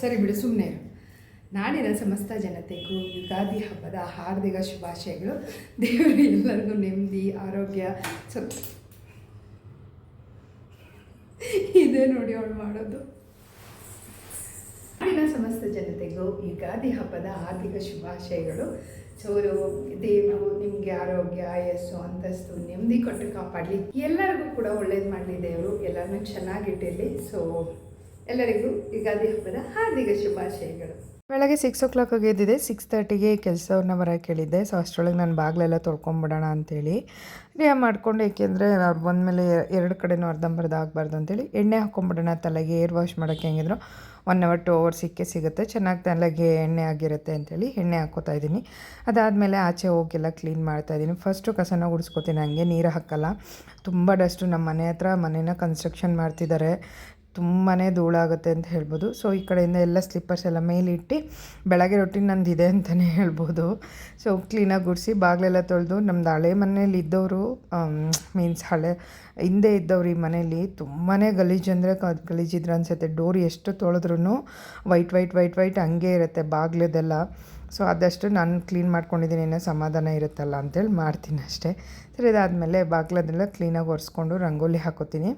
ಸರಿ ಬಿಡು ಸುಮ್ಮನೆ ನಾಡಿನ ಸಮಸ್ತ ಜನತೆಗೂ ಯುಗಾದಿ ಹಬ್ಬದ ಹಾರ್ದಿಕ ಶುಭಾಶಯಗಳು. ದೇವರು ಎಲ್ಲರಿಗೂ ನೆಮ್ಮದಿ, ಆರೋಗ್ಯ ಸ್ವಲ್ಪ ಇದೇ ನೋಡಿ ಅವಳು ಮಾಡೋದು. ನಾಡಿನ ಸಮಸ್ತ ಜನತೆಗೂ ಯುಗಾದಿ ಹಬ್ಬದ ಹಾರ್ದಿಕ ಶುಭಾಶಯಗಳು. ಸೊ ಅವರು ದೇವರು, ನಿಮಗೆ ಆರೋಗ್ಯ, ಆಯಸ್ಸು, ಅಂತಸ್ತು, ನೆಮ್ಮದಿ ಕೊಟ್ಟು ಕಾಪಾಡಲಿ. ಎಲ್ಲರಿಗೂ ಕೂಡ ಒಳ್ಳೇದು ಮಾಡಲಿ ದೇವರು. ಎಲ್ಲರನ್ನೂ ಚೆನ್ನಾಗಿಟ್ಟಿರಲಿ ಸೊ ಎಲ್ಲರಿಗೂ ಯುಗಾದಿ ಹಬ್ಬದ ಹಾರ್ದಿಕ ಶುಭಾಶಯಗಳು. ಬೆಳಗ್ಗೆ ಸಿಕ್ಸ್ ಓ ಕ್ಲಾಕಿಗೆ ಎದ್ದಿದೆ ಸಿಕ್ಸ್ ತರ್ಟಿಗೆ ಕೆಲಸವ್ರನ್ನ ಬರೋಕ್ಕೆ ಕೇಳಿದ್ದೆ. ಸೊ ಅಷ್ಟರೊಳಗೆ ನಾನು ಬಾಗಿಲೆಲ್ಲ ತೊಳ್ಕೊಂಬಿಡೋಣ ಅಂತೇಳಿ ರಿಯಾ ಮಾಡ್ಕೊಂಡು, ಏಕೆಂದರೆ ಅವ್ರು ಬಂದಮೇಲೆ ಎರಡು ಕಡೆನೂ ಅರ್ಧಂಬರ್ಧ ಆಗಬಾರ್ದು ಅಂತೇಳಿ ಎಣ್ಣೆ ಹಾಕ್ಕೊಂಬಿಡೋಣ, ತಲೆಗೆ ಏರ್ ವಾಶ್ ಮಾಡೋಕ್ಕೆ ಹೆಂಗಿದ್ರು ಒನ್ ಅವರ್ ಟು ಅವರ್ ಸಿಕ್ಕೇ ಸಿಗುತ್ತೆ. ಚೆನ್ನಾಗಿ ತಲೆಗೆ ಎಣ್ಣೆ ಆಗಿರುತ್ತೆ ಅಂತೇಳಿ ಎಣ್ಣೆ ಹಾಕ್ಕೋತಾ ಇದ್ದೀನಿ. ಅದಾದಮೇಲೆ ಆಚೆ ಹೋಗೆಲ್ಲ ಕ್ಲೀನ್ ಮಾಡ್ತಾ ಇದ್ದೀನಿ. ಫಸ್ಟು ಕಸನ ಗುಡಿಸ್ಕೋತೀನಿ, ಹಂಗೆ ನೀರು ಹಾಕಲ್ಲ. ತುಂಬ ಡಸ್ಟು ನಮ್ಮ ಮನೆ ಹತ್ರ ಮನೇನ ಕನ್ಸ್ಟ್ರಕ್ಷನ್ ಮಾಡ್ತಿದ್ದಾರೆ ತುಂಬಾ ಧೂಳಾಗುತ್ತೆ ಅಂತ ಹೇಳ್ಬೋದು. ಸೊ ಈ ಕಡೆಯಿಂದ ಎಲ್ಲ ಸ್ಲಿಪ್ಪರ್ಸ್ ಎಲ್ಲ ಮೇಲಿಟ್ಟು ಬೆಳಗ್ಗೆ ರೊಟ್ಟಿ ನಂದು ಇದೆ ಅಂತಲೇ ಹೇಳ್ಬೋದು ಸೊ ಕ್ಲೀನಾಗಿ ಗುಡಿಸಿ ಬಾಗಿಲೆಲ್ಲ ತೊಳೆದು ನಮ್ದು ಹಳೆ ಮನೇಲಿ ಇದ್ದವರು ಮೀನ್ಸ್ ಹಳೆ, ಹಿಂದೆ ಇದ್ದವ್ರು ಈ ಮನೇಲಿ ತುಂಬಾ ಗಲೀಜು ಅಂದರೆ ಗಲೀಜಿದ್ರು ಅನಿಸುತ್ತೆ. ಡೋರ್ ಎಷ್ಟು ತೊಳೆದ್ರೂ ವೈಟ್ ವೈಟ್ ವೈಟ್ ವೈಟ್ ಹಂಗೆ ಇರುತ್ತೆ ಬಾಗಿಲದೆಲ್ಲ. ಸೊ ಅದಷ್ಟು ನಾನು ಕ್ಲೀನ್ ಮಾಡ್ಕೊಂಡಿದ್ದೀನಿ. ಏನೋ ಸಮಾಧಾನ ಇರುತ್ತಲ್ಲ ಅಂತೇಳಿ ಮಾಡ್ತೀನಿ ಅಷ್ಟೇ. ಸರಿ, ಇದಾದಮೇಲೆ ಬಾಗಿಲದೆಲ್ಲ ಕ್ಲೀನಾಗಿ ಒರೆಸ್ಕೊಂಡು ರಂಗೋಲಿ ಹಾಕೋತೀನಿ.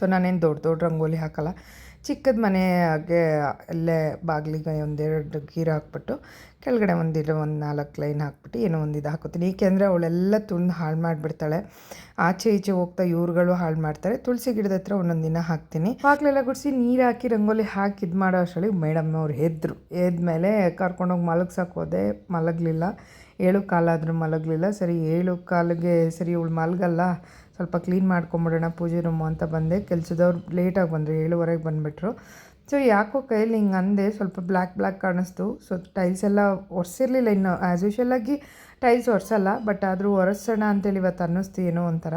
ಸೊ ನಾನೇನು ದೊಡ್ಡ ದೊಡ್ಡ ರಂಗೋಲಿ ಹಾಕಲ್ಲ. ಚಿಕ್ಕದ ಮನೆಗೆ ಅಲ್ಲೇ ಬಾಗಿಲಿಗೆ ಒಂದೆರಡು ಗೀರು ಹಾಕ್ಬಿಟ್ಟು, ಕೆಳಗಡೆ ಒಂದಿರೋ ಒಂದು ನಾಲ್ಕು ಲೈನ್ ಹಾಕ್ಬಿಟ್ಟು ಏನೋ ಒಂದು ಇದು ಹಾಕೋತೀನಿ. ಏಕೆಂದರೆ ಅವಳೆಲ್ಲ ತುಂಡು ಹಾಳು ಮಾಡಿಬಿಡ್ತಾಳೆ. ಆಚೆ ಈಚೆ ಹೋಗ್ತಾ ಇವ್ರುಗಳು ಹಾಳು ಮಾಡ್ತಾರೆ. ತುಳಸಿ ಗಿಡದ ಹತ್ರ ಒಂದೊಂದು ದಿನ ಹಾಕ್ತೀನಿ. ಬಾಗಿಲೆಲ್ಲ ಗುಡಿಸಿ ನೀರು ಹಾಕಿ ರಂಗೋಲಿ ಹಾಕಿ ಇದು ಮಾಡೋ ಅಷ್ಟರಲ್ಲಿ ಮೇಡಮ್ ಅವ್ರು ಎದ್ರು ಎದ್ಮೇಲೆ ಕರ್ಕೊಂಡೋಗಿ ಮಲಗ್ಸಕ್ಕೆ ಹೋದೆ. ಮಲಗಲಿಲ್ಲ. ಏಳು ಕಾಲಾದರೂ ಮಲಗಲಿಲ್ಲ. ಸರಿ, ಏಳು ಕಾಲಿಗೆ ಸರಿ ಇವಳು ಮಲಗಲ್ಲ. ಸ್ವಲ್ಪ ಕ್ಲೀನ್ ಮಾಡ್ಕೊಂಬಿಡೋಣ ಪೂಜೆ ರೂಮು ಅಂತ ಬಂದೆ. ಕೆಲಸದವ್ರು ಲೇಟಾಗಿ ಬಂದರು, ಏಳುವರೆಗೆ ಬಂದುಬಿಟ್ರು. ಸೊ ಯಾಕೋ ಕೈಯಲ್ಲಿ ಹಿಂಗೆ ಅಂದೆ, ಸ್ವಲ್ಪ ಬ್ಲ್ಯಾಕ್ ಬ್ಲ್ಯಾಕ್ ಕಾಣಿಸ್ತು. ಸೊ ಟೈಲ್ಸ್ ಎಲ್ಲ ಒರೆಸಿರ್ಲಿಲ್ಲ ಇನ್ನು. ಆ್ಯಸ್ ಯೂಶಲಾಗಿ ಟೈಲ್ಸ್ ಒರೆಸಲ್ಲ ಬಟ್ ಆದರೂ ಒರೆಸೋಣ ಅಂತೇಳಿ ಇವತ್ತು ಅನ್ನಿಸ್ತು ಏನೋ ಒಂಥರ.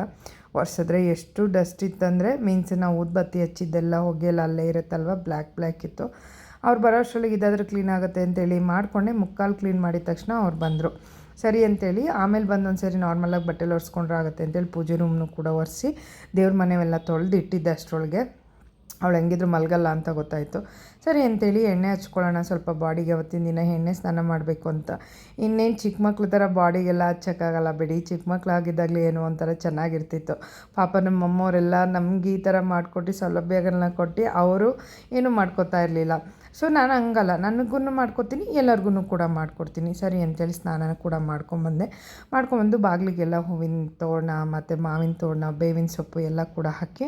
ಒರೆಸಿದ್ರೆ ಎಷ್ಟು ಡಸ್ಟ್ ಇತ್ತಂದರೆ ಮೀನ್ಸ್ ನಾವು ಊದ್ಬತ್ತಿ ಹಚ್ಚಿದ್ದೆಲ್ಲ ಹೊಗೆಲ್ಲ ಅಲ್ಲೇ ಇರುತ್ತಲ್ವ? ಬ್ಲ್ಯಾಕ್ ಬ್ಲ್ಯಾಕ್ ಇತ್ತು. ಅವ್ರು ಬರೋ ಇದಾದರೂ ಕ್ಲೀನ್ ಆಗುತ್ತೆ ಅಂತೇಳಿ ಮಾಡಿಕೊಂಡೆ. ಮುಕ್ಕಾಲು ಕ್ಲೀನ್ ಮಾಡಿದ ತಕ್ಷಣ ಅವ್ರು ಬಂದರು. ಸರಿ ಅಂತೇಳಿ, ಆಮೇಲೆ ಬಂದು ಒಂದು ಸರಿ ನಾರ್ಮಲಾಗಿ ಬಟ್ಟೆಲಿ ಒರೆಸ್ಕೊಂಡ್ರೆ ಆಗುತ್ತೆ ಅಂತೇಳಿ ಪೂಜೆ ರೂಮ್ನು ಕೂಡ ಒರೆಸಿ, ದೇವ್ರ ಮನೆವೆಲ್ಲ ತೊಳೆದು ಇಟ್ಟಿದ್ದೆ ಅಷ್ಟರೊಳಗೆ. ಅವಳು ಹೆಂಗಿದ್ರು ಮಲಗಲ್ಲ ಅಂತ ಗೊತ್ತಾಯಿತು. ಸರಿ ಅಂತೇಳಿ ಎಣ್ಣೆ ಹಚ್ಕೊಳ್ಳೋಣ, ಸ್ವಲ್ಪ ಬಾಡಿಗೆ ಅವತ್ತಿನ ದಿನ ಎಣ್ಣೆ ಸ್ನಾನ ಮಾಡಬೇಕು ಅಂತ. ಇನ್ನೇನು ಚಿಕ್ಕ ಮಕ್ಳ ಥರ ಬಾಡಿಗೆಲ್ಲ ಹಚ್ಚೋಕ್ಕಾಗಲ್ಲ ಬಿಡಿ ಚಿಕ್ಕ ಮಕ್ಕಳಾಗಿದ್ದಾಗಲೇ ಏನೋ ಒಂಥರ ಚೆನ್ನಾಗಿರ್ತಿತ್ತು. ಪಾಪ ನಮ್ಮ ಅಮ್ಮವರೆಲ್ಲ ನಮ್ಗೆ ಈ ಥರ ಮಾಡಿಕೊಟ್ಟು ಸೌಲಭ್ಯಗಳನ್ನ ಕೊಟ್ಟು ಅವರು ಏನೂ ಮಾಡ್ಕೋತಾ ಇರಲಿಲ್ಲ. ಸೊ ನಾನು ಹಂಗಲ್ಲ. ನನಗೂ ಮಾಡ್ಕೊತೀನಿ ಎಲ್ಲರಿಗೂ ಕೂಡ ಮಾಡ್ಕೊಡ್ತೀನಿ. ಸರಿ ಅಂತೇಳಿ ಸ್ನಾನ ಕೂಡ ಮಾಡ್ಕೊಂಬಂದೆ. ಮಾಡ್ಕೊಂಬಂದು ಬಾಗಿಲಿಗೆಲ್ಲ ಹೂವಿನ ತೋರಣ ಮತ್ತು ಮಾವಿನ ತೋರಣ, ಬೇವಿನ ಸೊಪ್ಪು ಎಲ್ಲ ಕೂಡ ಹಾಕಿ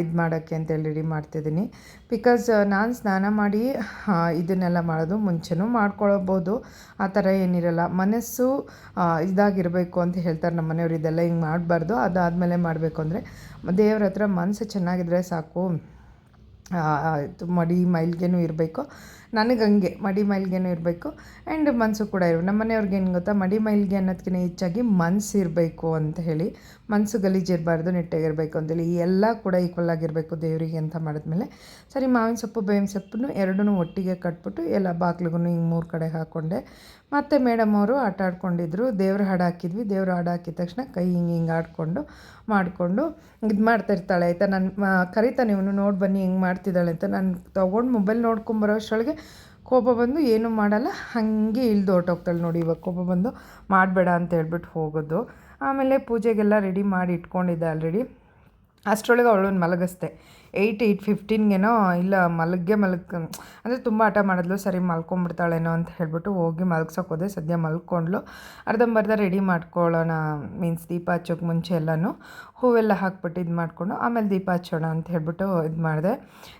ಇದು ಮಾಡೋಕ್ಕೆ ಅಂತೇಳಿ ರೆಡಿ ಮಾಡ್ತಿದ್ದೀನಿ. ಬಿಕಾಸ್ ನಾನು ಸ್ನಾನ ಮಾಡಿ ಇದನ್ನೆಲ್ಲ ಮಾಡೋದು ಮುಂಚೆನೂ ಮಾಡ್ಕೊಳ್ಬೋದು. ಆ ಥರ ಏನಿರಲ್ಲ. ಮನಸ್ಸು ಇದಾಗಿರಬೇಕು ಅಂತ ಹೇಳ್ತಾರೆ ನಮ್ಮ ಮನೆಯವ್ರು. ಇದೆಲ್ಲ ಹಿಂಗೆ ಮಾಡಬಾರ್ದು. ಅದಾದಮೇಲೆ ಮಾಡಬೇಕು ಅಂದರೆ ದೇವ್ರ ಹತ್ರ ಮನಸ್ಸು ಚೆನ್ನಾಗಿದ್ರೆ ಸಾಕು. ಮಡಿ ಮೈಲ್ಗೆನೂ ಇರಬೇಕು. ನನಗೆ ಹಂಗೆ, ಮಡಿ ಮೈಲ್ಗೆನೂ ಇರಬೇಕು. ಆ್ಯಂಡ್ ಮನಸ್ಸು ಕೂಡ ಇರಬೇಕು. ನಮ್ಮ ಮನೆಯವ್ರಿಗೆ ಏನು ಗೊತ್ತಾ? ಮಡಿ ಮೈಲ್ಗೆ ಅನ್ನೋದಕ್ಕಿಂತ ಹೆಚ್ಚಾಗಿ ಮನಸ್ಸು ಇರಬೇಕು ಅಂತ ಹೇಳಿ ಮನಸ್ಸು ಗಲೀಜಿರಬಾರ್ದು ನೆಟ್ಟಾಗಿರಬೇಕು ಅಂತೇಳಿ ಈ ಎಲ್ಲ ಕೂಡ ಈಕ್ವಲ್ ಆಗಿರಬೇಕು ದೇವರಿಗೆ ಅಂತ ಮಾಡಿದ್ಮೇಲೆ. ಸರಿ, ಮಾವಿನ ಸೊಪ್ಪು, ಬೇವಿನ ಸೊಪ್ಪನ್ನು ಎರಡೂ ಒಟ್ಟಿಗೆ ಕಟ್ಬಿಟ್ಟು, ಎಲ್ಲ ಬಾಗ್ಲಿಗೂ ಹಿಂಗೆ ಮೂರು ಕಡೆ ಹಾಕ್ಕೊಂಡೆ ಮತ್ತು ಮೇಡಮ್ ಅವರು ಆಟ ಆಡ್ಕೊಂಡಿದ್ರು. ದೇವ್ರ ಹಾಡು ಹಾಕಿದ್ವಿ. ದೇವ್ರ ಹಾಡು ಹಾಕಿದ ತಕ್ಷಣ ಕೈ ಹಿಂಗೆ ಹಿಂಗೆ ಆಡಿಕೊಂಡು, ಮಾಡಿಕೊಂಡು, ಇದು ಮಾಡ್ತಾ ಇರ್ತಾಳೆ. ಆಯಿತಾ? ನಾನು ಕರಿತಾನೆ. ಇವನು ನೋಡಿ ಬನ್ನಿ, ಹಿಂಗೆ ಮಾಡ್ತಿದ್ದಾಳೆ ಅಂತ. ನಾನು ತೊಗೊಂಡು ಮೊಬೈಲ್ ನೋಡ್ಕೊಂಬರೋ ಅಷ್ಟರೊಳಗೆ ಕೋಪ ಬಂದು ಏನೂ ಮಾಡಲ್ಲ, ಹಾಗೆ ಇಳ್ದು ಹೊರ್ಟೋಗ್ತಾಳೆ ನೋಡಿ, ಇವಾಗ ಕೋಪ ಬಂದು ಮಾಡಬೇಡ ಅಂತ ಹೇಳ್ಬಿಟ್ಟು ಹೋಗೋದು. ಆಮೇಲೆ ಪೂಜೆಗೆಲ್ಲ ರೆಡಿ ಮಾಡಿ ಇಟ್ಕೊಂಡಿದ್ದೆ ಆಲ್ರೆಡಿ ಅಷ್ಟರೊಳಗೆ ಅವಳೊಂದು ಮಲಗಿಸ್ದೆ. ಏಯ್ಟ್ ಏಯ್ಟ್ ಫಿಫ್ಟೀನ್ಗೇನೋ ಇಲ್ಲ, ಮಲಗ್ಗೆ ಮಲಗ್ ಅಂದರೆ ತುಂಬ ಆಟ ಮಾಡಿದ್ಲು, ಸರಿ ಮಲ್ಕೊಂಬಿಡ್ತಾಳೇನೋ ಅಂತ ಹೇಳ್ಬಿಟ್ಟು ಹೋಗಿ ಮಲ್ಗ್ಸೋಕೆ ಹೋದೆ, ಸದ್ಯ ಮಲ್ಕೊಂಡ್ಲು. ಅರ್ಧಂಬರ್ಧ ರೆಡಿ ಮಾಡ್ಕೊಳ್ಳೋಣ ಮೀನ್ಸ್ ದೀಪ ಹಚ್ಚೋಕೆ ಮುಂಚೆ ಎಲ್ಲನೂ. ಹೂವೆಲ್ಲ ಹಾಕ್ಬಿಟ್ಟು ಇದು ಮಾಡಿಕೊಂಡು, ಆಮೇಲೆ ದೀಪ ಹಚ್ಚೋಣ ಅಂತ ಹೇಳ್ಬಿಟ್ಟು ಇದು ಮಾಡಿದೆ.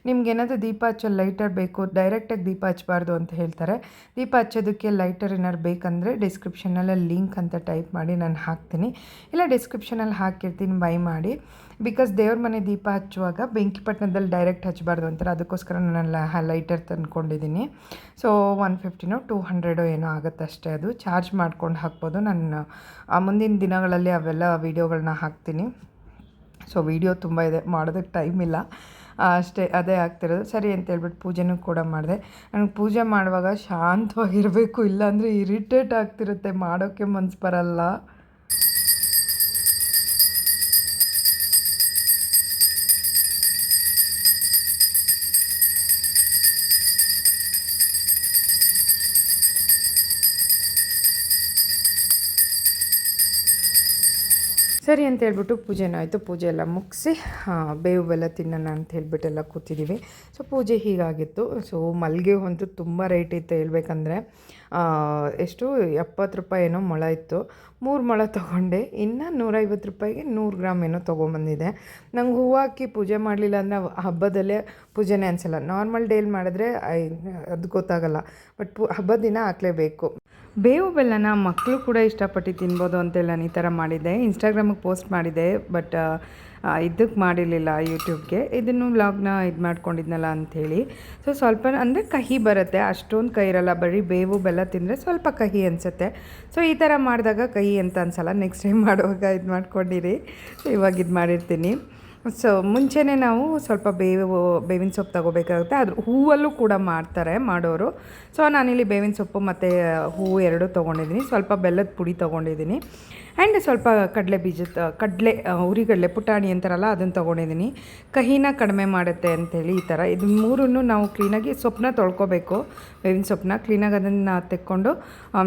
ನಿಮ್ಗೇನಾದರೂ ದೀಪ ಹಚ್ಚೋ ಲೈಟರ್ ಬೇಕು ಡೈರೆಕ್ಟಾಗಿ ದೀಪ ಹಚ್ಚಬಾರ್ದು ಅಂತ ಹೇಳ್ತಾರೆ. ದೀಪ ಹಚ್ಚೋದಕ್ಕೆ ಲೈಟರ್ ಏನಾರು ಬೇಕಂದರೆ ಡಿಸ್ಕ್ರಿಪ್ಷನಲ್ಲಿ ಲಿಂಕ್ ಅಂತ ಟೈಪ್ ಮಾಡಿ ನಾನು ಹಾಕ್ತೀನಿ. ಇಲ್ಲ ಡಿಸ್ಕ್ರಿಪ್ಷನಲ್ಲಿ ಹಾಕಿರ್ತೀನಿ, ಬೈ ಮಾಡಿ. ಬಿಕಾಸ್ ದೇವ್ರ ಮನೆ ದೀಪ ಹಚ್ಚುವಾಗ ಬೆಂಕಿಪಟ್ಟಣದಲ್ಲಿ ಡೈರೆಕ್ಟ್ ಹಚ್ಚಬಾರ್ದು ಅಂತಾರೆ. ಅದಕ್ಕೋಸ್ಕರ ನಾನು ಲೈಟರ್ ತಂದ್ಕೊಂಡಿದ್ದೀನಿ. ಸೊ ಒನ್ ಫಿಫ್ಟಿನೋ ಟೂ ಹಂಡ್ರೆಡೋ ಏನೋ ಆಗುತ್ತೆ ಅಷ್ಟೇ ಅದು. ಚಾರ್ಜ್ ಮಾಡ್ಕೊಂಡು ಹಾಕ್ಬೋದು. ನಾನು ಮುಂದಿನ ದಿನಗಳಲ್ಲಿ ಅವೆಲ್ಲ ವೀಡಿಯೋಗಳನ್ನ ಹಾಕ್ತೀನಿ. ಸೊ ವೀಡಿಯೋ ತುಂಬ ಇದೆ. ಮಾಡೋದಕ್ಕೆ ಟೈಮ್ ಇಲ್ಲ. ಅಷ್ಟೇ, ಅದೇ ಆಗ್ತಿರೋದು. ಸರಿ ಅಂತ ಹೇಳ್ಬಿಟ್ಟು ಪೂಜೆನೂ ಕೂಡ ಮಾಡಿದೆ. ನನಗೆ ಪೂಜೆ ಮಾಡುವಾಗ ಶಾಂತವಾಗಿರಬೇಕು. ಇಲ್ಲಾಂದರೆ ಇರಿಟೇಟ್ ಆಗ್ತಿರುತ್ತೆ. ಮಾಡೋಕ್ಕೆ ಮನ್ಸು ಬರಲ್ಲ. ಸರಿ ಅಂತ ಹೇಳ್ಬಿಟ್ಟು ಪೂಜೆನೂ ಆಯಿತು. ಪೂಜೆ ಎಲ್ಲ ಮುಗಿಸಿ ಬೇವು ಬೆಲ್ಲ ತಿನ್ನೋಣ ಅಂತ ಹೇಳ್ಬಿಟ್ಟು ಎಲ್ಲ ಕೂತಿದ್ದೀವಿ ಸೊ, ಪೂಜೆ ಹೀಗಾಗಿತ್ತು. ಸೊ ಮಲ್ಲಿಗೆ ಅಂತೂ ತುಂಬ ರೇಟ್ ಇತ್ತು ಹೇಳ್ಬೇಕಂದ್ರೆ. ಎಷ್ಟು? ಎಪ್ಪತ್ತು ರೂಪಾಯಿ ಏನೋ ಮೊಳ ಇತ್ತು. ಮೂರು ಮೊಳ ತೊಗೊಂಡೆ. ಇನ್ನು ನೂರೈವತ್ತು ರೂಪಾಯಿಗೆ ನೂರು ಗ್ರಾಮ್ ಏನೋ ತೊಗೊಂಬಂದಿದೆ. ನಂಗೆ ಹೂವು ಹಾಕಿ ಪೂಜೆ ಮಾಡಲಿಲ್ಲ ಅಂದರೆ ಹಬ್ಬದಲ್ಲೇ ಪೂಜೆನೇ ಅನಿಸಲ್ಲ. ನಾರ್ಮಲ್ ಡೇಲಿ ಮಾಡಿದ್ರೆ ಅದು ಗೊತ್ತಾಗಲ್ಲ. ಬಟ್ ಪು, ಹಬ್ಬದ ದಿನ ಹಾಕಲೇಬೇಕು. ಬೇವು ಬೆಲ್ಲನ ಮಕ್ಕಳು ಕೂಡ ಇಷ್ಟಪಟ್ಟು ತಿನ್ಬೋದು ಅಂತೆಲ್ಲ ನಾನು ಈ ಥರ ಮಾಡಿದ್ದೆ. ಇನ್ಸ್ಟಾಗ್ರಾಮಿಗೆ ಪೋಸ್ಟ್ ಮಾಡಿದ್ದೆ ಬಟ್ ಇದಕ್ಕೆ ಮಾಡಿರಲಿಲ್ಲ ಯೂಟ್ಯೂಬ್ಗೆ ಇದನ್ನು ವ್ಲಾಗ್ನ ಇದು ಮಾಡ್ಕೊಂಡಿದ್ನಲ್ಲ ಅಂಥೇಳಿ. ಸೊ ಸ್ವಲ್ಪ ಅಂದರೆ ಕಹಿ ಬರುತ್ತೆ, ಅಷ್ಟೊಂದು ಕಹಿ ಇರಲ್ಲ. ಬರೀ ಬೇವು ಬೆಲ್ಲ ತಿಂದರೆ ಸ್ವಲ್ಪ ಕಹಿ ಅನಿಸುತ್ತೆ. ಸೊ ಈ ಥರ ಮಾಡಿದಾಗ ಕಹಿ ಅಂತ ಅನ್ಸಲ್ಲ. ನೆಕ್ಸ್ಟ್ ಟೈಮ್ ಮಾಡುವಾಗ ಇದು ಮಾಡ್ಕೊಂಡಿರಿ. ಸೊ ಇವಾಗ ಇದು ಮಾಡಿರ್ತೀನಿ. ಸೊ ಮುಂಚೆನೇ ನಾವು ಸ್ವಲ್ಪ ಬೇವು, ಬೇವಿನ ಸೊಪ್ಪು ತಗೋಬೇಕಾಗುತ್ತೆ. ಅದ್ರ ಹೂವಲ್ಲೂ ಕೂಡ ಮಾಡ್ತಾರೆ ಮಾಡೋರು. ಸೊ ನಾನಿಲ್ಲಿ ಬೇವಿನ ಸೊಪ್ಪು ಮತ್ತು ಹೂವು ಎರಡೂ ತೊಗೊಂಡಿದ್ದೀನಿ. ಸ್ವಲ್ಪ ಬೆಲ್ಲದ ಪುಡಿ ತೊಗೊಂಡಿದ್ದೀನಿ. ಆ್ಯಂಡ್ ಸ್ವಲ್ಪ ಕಡಲೆ ಬೀಜದ ಕಡಲೆ ಉರಿಗಡಲೆ, ಪುಟಾಣಿ ಅಂತಾರಲ್ಲ ಅದನ್ನು ತೊಗೊಂಡಿದ್ದೀನಿ. ಕಹಿನ ಕಡಿಮೆ ಮಾಡುತ್ತೆ ಅಂತೇಳಿ ಈ ಥರ. ಇದು ಮೂರನ್ನು ನಾವು ಕ್ಲೀನಾಗಿ ಸೊಪ್ಪನ್ನ ತೊಳ್ಕೊಬೇಕು. ಬೇವಿನ ಸೊಪ್ಪನ್ನ ಕ್ಲೀನಾಗಿ ಅದನ್ನು ತೆಕ್ಕೊಂಡು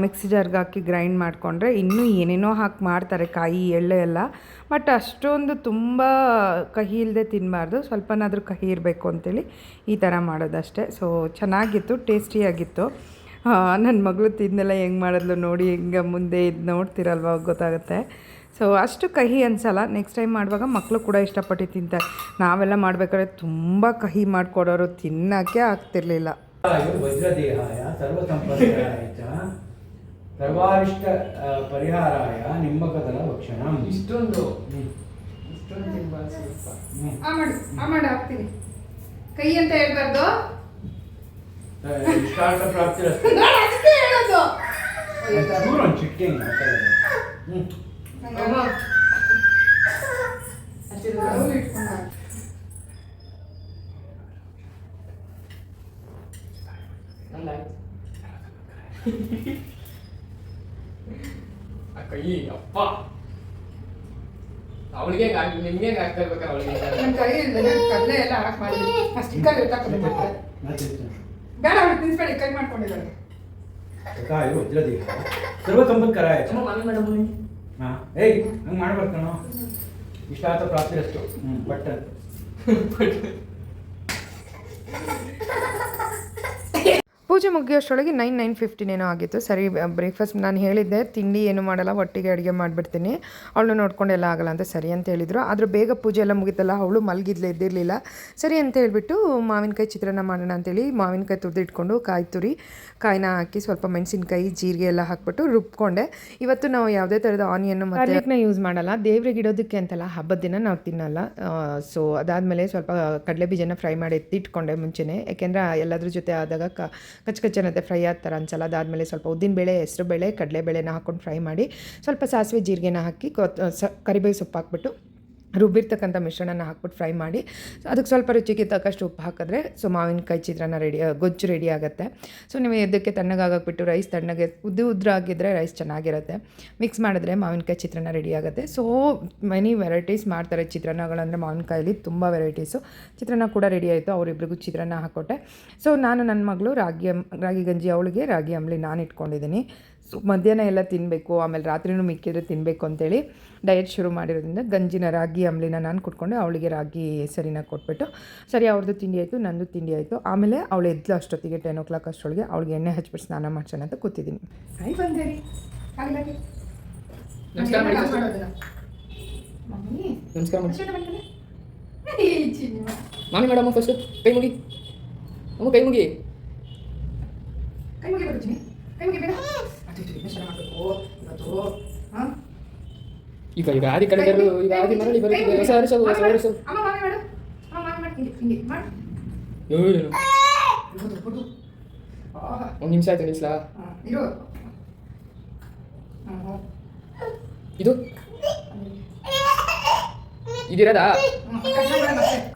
ಮಿಕ್ಸಿ ಜಾರ್ಗೆ ಹಾಕಿ ಗ್ರೈಂಡ್ ಮಾಡಿಕೊಂಡ್ರೆ ಇನ್ನೂ ಏನೇನೋ ಹಾಕಿ ಮಾಡ್ತಾರೆ, ಕಾಯಿ, ಎಳ್ಳು ಎಲ್ಲ. ಬಟ್ ಅಷ್ಟೊಂದು ತುಂಬ ಕಹಿ ಇಲ್ಲದೆ ತಿನ್ನಬಾರ್ದು ಸ್ವಲ್ಪನಾದರೂ ಕಹಿ ಇರಬೇಕು ಅಂತೇಳಿ ಈ ಥರ ಮಾಡೋದಷ್ಟೇ. ಸೊ ಚೆನ್ನಾಗಿತ್ತು, ಟೇಸ್ಟಿಯಾಗಿತ್ತು. ನನ್ನ ಮಗಳು ತಿಂದೆಲ್ಲ ಹೆಂಗೆ ಮಾಡಿದ್ಲು ನೋಡಿ ಹಿಂಗೆ ಮುಂದೆ ಇದು ನೋಡ್ತಿರಲ್ವ ಗೊತ್ತಾಗುತ್ತೆ. ಸೊ ಅಷ್ಟು ಕಹಿ ಅನ್ಸಲ್ಲ ನೆಕ್ಸ್ಟ್ ಟೈಮ್ ಮಾಡುವಾಗ ಮಕ್ಕಳು ಕೂಡ ಇಷ್ಟಪಟ್ಟು ತಿಂತಾರೆ. ನಾವೆಲ್ಲ ಮಾಡಬೇಕಾದ್ರೆ ತುಂಬ ಕಹಿ ಮಾಡಿಕೊಡೋರು ತಿನ್ನೋಕ್ಕೆ ಆಗ್ತಿರ್ಲಿಲ್ಲ. ಸರ್ವಾರಿಷ್ಟ ಪರಿಹಾರಾಯ ನಿಮ್ಮ ಕದಲ ಭಕ್ಷಣ. ಇಷ್ಟೊಂದು. ಇಷ್ಟೊಂದು ತಿನ್ಬಾರ್ದು ಆ ಮಾಡು ಆ ಮಾಡು ಹಾಕ್ತೀನಿ. ಕೈ ಅಂತ ಹೇಳ್ಬಾರ್ದು. ಇಷ್ಟಾರ್ಥ ಪ್ರಾಪ್ತಿರಸ್ತು ನಾನು ಅದಕ್ಕೆ ಹೇಳೋದು. ಚೂರು ಒಂದು ಚಿಟ್ಕೆ ಹಿಂಗೆ ಮಾತಾಡೋದು. ನಂದು ಕೈ ಅಪ್ಪ. ಅವಳಿಗೆ ನಿಮ್ಗೆ ಆಗ್ತಾ ಇರ್ಬೇಕಾರೆ ಅವಳಿಗೆ? ನನ್ನ ಕೈ ಕಡಲೆ ಎಲ್ಲ ಹಾಕಿ ಮಾಡಿ ಇರ್ತಾಕದೆ ನಾ ತಿಂತೇನೆ. ಬೇಡ ಕೈ ತಿನ್ಸ್ಬೇಡಿ ಕೈ ಮಾಡ್ಕೊಂಡಿದ್ದಾರೆ. ಕಾಯು ವಜ್ರದೇಹಾಯ ಸರ್ವಸಂಪತ್ಕರಾಯ ಚ ಅಮ್ಮ ಮಾಮಿ ಮೇಡಮ್ ಹಾ. ಏಯ್ ಹಂಗೆ ಮಾಡ್ಬಾರ್ದು ಕಣೋ ಇಷ್ಟಾರ್ಥ ಪ್ರಾಪ್ತಿರಸ್ತು ಹ್ಞೂ ಬಟ್ ಪೂಜೆ ಮುಗಿಯೋಷ್ಟರೊಳಗೆ ನೈನ್ ನೈನ್ ಫಿಫ್ಟೀನ್ ಏನೋ ಆಗಿತ್ತು. ಸರಿ ಬ್ರೇಕ್ಫಾಸ್ಟ್ ನಾನು ಹೇಳಿದ್ದೆ, ತಿಂಡಿ ಏನು ಮಾಡಲ್ಲ ಒಟ್ಟಿಗೆ ಅಡುಗೆ ಮಾಡಿಬಿಡ್ತೀನಿ. ಅವಳು ನೋಡ್ಕೊಂಡೆಲ್ಲ ಆಗಲ್ಲ ಅಂತ ಸರಿ ಅಂತ ಹೇಳಿದರು. ಆದರೂ ಬೇಗ ಪೂಜೆ ಎಲ್ಲ ಮುಗಿತಲ್ಲ, ಅವಳು ಮಲಗಿದ್ಲೇ ಇದ್ದಿರಲಿಲ್ಲ ಸರಿ ಅಂತ ಹೇಳ್ಬಿಟ್ಟು ಮಾವಿನಕಾಯಿ ಚಿತ್ರಾನ್ನ ಮಾಡೋಣ ಅಂತೇಳಿ ಮಾವಿನಕಾಯಿ ತುರಿದಿಟ್ಕೊಂಡು ಕಾಯಿ ತುರಿ, ಕಾಯಿನ ಹಾಕಿ ಸ್ವಲ್ಪ ಮೆಣಸಿನ್ಕಾಯಿ, ಜೀರಿಗೆ ಎಲ್ಲ ಹಾಕ್ಬಿಟ್ಟು ರುಬ್ಕೊಂಡೆ. ಇವತ್ತು ನಾವು ಯಾವುದೇ ಥರದ ಆನಿಯನ್ ಮತ್ತು ಯೂಸ್ ಮಾಡಲ್ಲ. ದೇವ್ರಿಗೆ ಇಡೋದಕ್ಕೆ ಅಂತಲ್ಲ, ಹಬ್ಬದ ದಿನ ನಾವು ತಿನ್ನಲ್ಲ. ಸೊ ಅದಾದಮೇಲೆ ಸ್ವಲ್ಪ ಕಡಲೆ ಬೀಜನ ಫ್ರೈ ಮಾಡಿ ಎತ್ತಿಟ್ಕೊಂಡೆ ಮುಂಚೆನೇ. ಯಾಕೆಂದರೆ ಎಲ್ಲದ್ರ ಜೊತೆ ಆದಾಗ ಕ ಕಚ್ಚ ಕಚ್ಚನತ್ತೆ ಫ್ರೈ ಆದ ಥರ ಅನ್ಸಲ್ಲ ಅದಾದಮೇಲೆ ಸ್ವಲ್ಪ ಉದ್ದಿನಬೇಳೆ ಹೆಸರುಬೇಳೆ ಕಡಲೆಬೇಳೆನ ಹಾಕ್ಕೊಂಡು ಫ್ರೈ ಮಾಡಿ ಸ್ವಲ್ಪ ಸಾಸಿವೆ ಜೀರಿಗೆನ ಹಾಕಿ ಕರಿಬೇವು ಸೊಪ್ಪು ಹಾಕ್ಬಿಟ್ಟು ರುಬ್ಬಿರ್ತಕ್ಕಂಥ ಮಿಶ್ರಣನ ಹಾಕ್ಬಿಟ್ಟು ಫ್ರೈ ಮಾಡಿ, ಅದಕ್ಕೆ ಸ್ವಲ್ಪ ರುಚಿಗೆ ತಕ್ಕಷ್ಟು ಉಪ್ಪು ಹಾಕಿದ್ರೆ, ಸೊ ಮಾವಿನಕಾಯಿ ಚಿತ್ರಾನ್ನ ರೆಡಿ, ಗೊಜ್ಜು ರೆಡಿ ಆಗುತ್ತೆ. ಸೊ ನೀವು ಇದಕ್ಕೆ ತಣ್ಣಗಾಗಿಬಿಟ್ಟು ರೈಸ್ ತಣ್ಣಗೆ, ಉದ್ದು ಉದ್ರ ಆಗಿದ್ದರೆ ರೈಸ್ ಚೆನ್ನಾಗಿರುತ್ತೆ. ಮಿಕ್ಸ್ ಮಾಡಿದ್ರೆ ಮಾವಿನಕಾಯಿ ಚಿತ್ರಾನ್ನ ರೆಡಿ ಆಗುತ್ತೆ. ಸೊ ಮೆನಿ ವೆರೈಟೀಸ್ ಮಾಡ್ತಾರೆ ಚಿತ್ರಾನ್ನಗಳಂದರೆ ಮಾವಿನಕಾಯಲ್ಲಿ ತುಂಬ ವೆರೈಟೀಸು. ಚಿತ್ರಾನ್ನ ಕೂಡ ರೆಡಿ ಆಯಿತು, ಅವರಿಬ್ರಿಗೂ ಚಿತ್ರಾನ್ನ ಹಾಕೊಟ್ಟೆ. ಸೊ ನಾನು ನನ್ನ ಮಗಳು ರಾಗಿ ರಾಗಿ ಗಂಜಿ ಅವಳಿಗೆ ರಾಗಿ ಅಂಬ್ಲಿ ನಾನು ಇಟ್ಕೊಂಡಿದ್ದೀನಿ. ಸೊ ಮಧ್ಯಾಹ್ನ ಎಲ್ಲ ತಿನ್ನಬೇಕು ಆಮೇಲೆ ರಾತ್ರಿನೂ ಮಿಕ್ಕಿದ್ರೆ ತಿನ್ನಬೇಕು ಅಂತೇಳಿ ಡಯಟ್ ಶುರು ಮಾಡಿರೋದ್ರಿಂದ ಗಂಜಿನ ರಾಗಿ ಅಂಬ್ಲಿನ ನಾನು ಕುಟ್ಕೊಂಡು ಅವಳಿಗೆ ರಾಗಿ ಸರಿನ ಕೊಟ್ಬಿಟ್ಟು ಸರಿ ಅವ್ರದ್ದು ತಿಂಡಿ ಆಯಿತು ನಂದು ತಿಂಡಿ ಆಯಿತು ಆಮೇಲೆ ಅವಳು ಎದ್ದು ಅಷ್ಟೊತ್ತಿಗೆ ಟೆನ್ ಓ ಕ್ಲಾಕ್ ಅಷ್ಟೊಳಗೆ ಅವಳಿಗೆ ಎಣ್ಣೆ ಹಚ್ಬಿಟ್ಟು ಸ್ನಾನ ಮಾಡ್ಸೋಣ ಅಂತ ಕೂತಿದ್ದೀನಿ. ನಮಸ್ಕಾರ. ಮಾಮಿ ಮೇಡಮ್ ಫಸ್ಟ್ ಕೈ ಮುಗಿ. ಅಮ್ಮ ಕೈ ಮುಗಿ. ಕೈ ಮುಗಿ ಬರ್ತೀನಿ ಕೈ ಮುಗಿ ಬೇಡ ಮಾಡ್ಬೇಕು. ಇವತ್ತು ಹಾ? ಈಗ ಈಗ ಆದಿ ಕಡೆಗರು ಈಗ ಆದಿ ಮರಳಿ ಬರುತ್ತಿದೆ. ಹೊಸ ವರ್ಷ ಹೊಸ ವರ್ಷ. ಅಮ್ಮ ಮಾಮಿ ಮಾಡು. ಅಮ್ಮ ಮಾಮಿ ಮಾಡು ಹಿಂಗೆ ಹಿಂಗೆ ಮಾಡು. ಏಯ್, ಬಿಡು, ಬಿಡು. ನಿಮಿಷ ಆಯ್ತು ನಿಲ್ಸ್ಲಾ. ಇದು? ಇದಿರೋದಾ?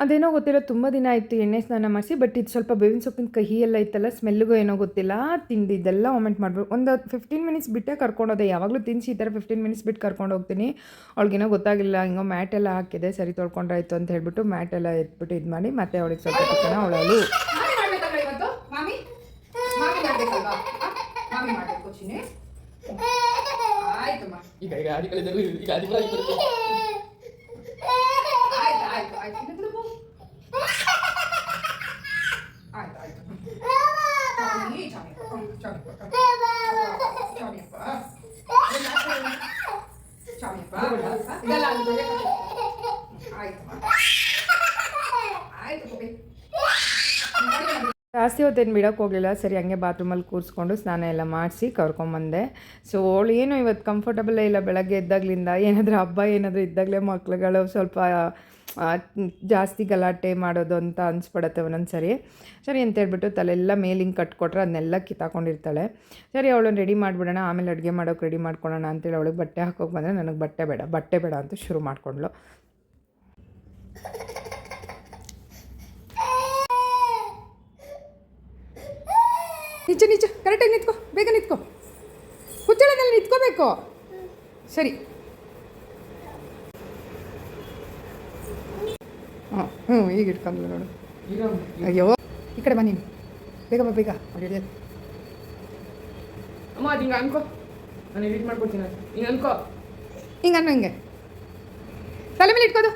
ಅದೇನೋ ಗೊತ್ತಿಲ್ಲ ತುಂಬ ದಿನ ಆಯಿತು ಎಣ್ಣೆ ಸ್ನಾನ ಮಾಡಿಸಿ ಬಟ್ ಇದು ಸ್ವಲ್ಪ ಬೇವಿನ ಸೊಪ್ಪಿನ ಕಹಿ ಎಲ್ಲ ಇತ್ತಲ್ಲ ಸ್ಮೆಲ್ಗೂ ಏನೋ ಗೊತ್ತಿಲ್ಲ ತಿಂದಿದ್ದೆಲ್ಲ ವಾಮೆಂಟ್ ಮಾಡ್ಬೇಕು ಒಂದು ಫಿಫ್ಟೀನ್ ಮಿನಿಟ್ಸ್ ಬಿಟ್ಟೆ ಕರ್ಕೊಂಡೋದೆ ಯಾವಾಗಲೂ ತಿನ್ಸಿ ಈ ಥರ ಫಿಫ್ಟೀನ್ ಮಿನಿಟ್ಸ್ ಬಿಟ್ಟು ಕರ್ಕೊಂಡು ಹೋಗ್ತೀನಿ. ಅವ್ಳಿಗೇನೋ ಗೊತ್ತಾಗಿಲ್ಲ ಹಿಂಗೋ ಮ್ಯಾಟ್ ಎಲ್ಲ ಹಾಕಿದೆ ಸರಿ ತೊಳ್ಕೊಂಡ್ರಾಯ್ತು ಅಂತ ಹೇಳ್ಬಿಟ್ಟು ಮ್ಯಾಟ್ ಎಲ್ಲ ಎತ್ಬಿಟ್ಟು ಇದು ಮಾಡಿ ಮತ್ತೆ ಅವಳಿಗೆ ಸ್ವಲ್ಪ ತಕ್ಷಣ ಅವಳು ಈಗ ಮಾಡ್ಬೇಕಲ್ವಾ ಇವತ್ತು ಮಾಮಿ ಮಾಮಿ ಮಾಡ್ಬೇಕಲ್ವಾ ಆ? ಮಾಮಿ ಮಾಡ್ಬೇಕು ಚಿನ್ನಿ ಆಯ್ತು ಮಾ ಈಗ ಈಗ ಆದಿ ಕಳೆದರು ಈಗ ಆದಿ ಮರ ಬರುತ್ತೆ ಆಯ್ತು ಆಯ್ತು ಆಯ್ತು ಇನ್ನು ತಿರುಗು. ಆಯ್ತು ಆಯ್ತು ಚಾಮಿ, ಚಾಮಿ, ಹ್ಮ್, ಚಾಮಿಯಪ್ಪ, ಚಾಮಿಯಪ್ಪ. ಚಾಮಿಯಪ್ಪ, ಇದೆಲ್ಲ ಅಲ್ಲಿ ತೊಳೆಯಕ್ಕೆ. ಆಯ್ತು ಆಯ್ತು ಗೋಪಿ. ಜಾಸ್ತಿ ಹೊತ್ತೇನು ಬಿಡೋಕೆ ಹೋಗಲಿಲ್ಲ. ಸರಿ, ಹಂಗೆ ಬಾತ್ರೂಮಲ್ಲಿ ಕೂರಿಸ್ಕೊಂಡು ಸ್ನಾನ ಎಲ್ಲ ಮಾಡಿಸಿ ಕರ್ಕೊಂಬಂದೆ ಸೊ ಅವಳು ಏನು ಇವತ್ತು ಕಂಫರ್ಟಬಲೇ ಇಲ್ಲ ಬೆಳಗ್ಗೆ ಎದ್ದಾಗ್ಲಿಂದ. ಏನಾದರೂ ಹಬ್ಬ ಏನಾದರೂ ಇದ್ದಾಗಲೇ ಮಕ್ಳುಗಳು ಸ್ವಲ್ಪ ಜಾಸ್ತಿ ಗಲಾಟೆ ಮಾಡೋದು ಅಂತ ಅನಿಸ್ಬಿಡತ್ತೆ ಒಂದೊಂದು ಸರಿ ಸರಿ ಅಂತ ಹೇಳ್ಬಿಟ್ಟು ತಲೆಲ್ಲ ಮೇಲಿಂಗ್ ಕಟ್ಕೊಟ್ರೆ ಅದನ್ನೆಲ್ಲ ಕಿತ್ತಾಕೊಂಡಿರ್ತಾಳೆ. ಸರಿ, ಅವಳನ್ನು ರೆಡಿ ಮಾಡಿಬಿಡೋಣ. ಆಮೇಲೆ ಅಡುಗೆ ಮಾಡೋಕೆ ರೆಡಿ ಮಾಡ್ಕೊಳ್ಳೋಣ ಅಂತೇಳಿ ಅವಳಿಗೆ ಬಟ್ಟೆ ಹಾಕೋಕೆ ಬಂದರೆ, ನನಗೆ ಬಟ್ಟೆ ಬೇಡ ಬಟ್ಟೆ ಬೇಡ ಅಂತ ಶುರು ಮಾಡ್ಕೊಂಡ್ಳು. ನಿಜ ನಿಜ ಕರೆಕ್ಟಾಗಿ ನಿಂತ್ಕೋ. ಬೇಗ ನಿಂತ್ಕೋ. ಕುಚ್ಚಳದಲ್ಲಿ ನಿಂತ್ಕೋಬೇಕು. ಸರಿ. ಹಾಂ ಹ್ಞೂ ಈಗ ಇಟ್ಕೊಂಡು ನೋಡು. ಅಯ್ಯೋ. ಈ ಕಡೆ ಬಾ ನೀನು. ಬೇಗ ಬಾ ಬೇಗ. ಹಿಡಿಯೋದು ಅಮ್ಮ ಅದು ಹಿಂಗೆ ಅನ್ಕೋ. ನಾನು ಎಡಿಟ್ ಮಾಡ್ಕೊಡ್ತೀನಿ ಹಿಂಗೆ ಅನ್ಕೋ. ಹಿಂಗೆ ಅನ್ನು ಹಿಂಗೆ. ತಲೆ ಮೇಲೆ ಇಟ್ಕೋದು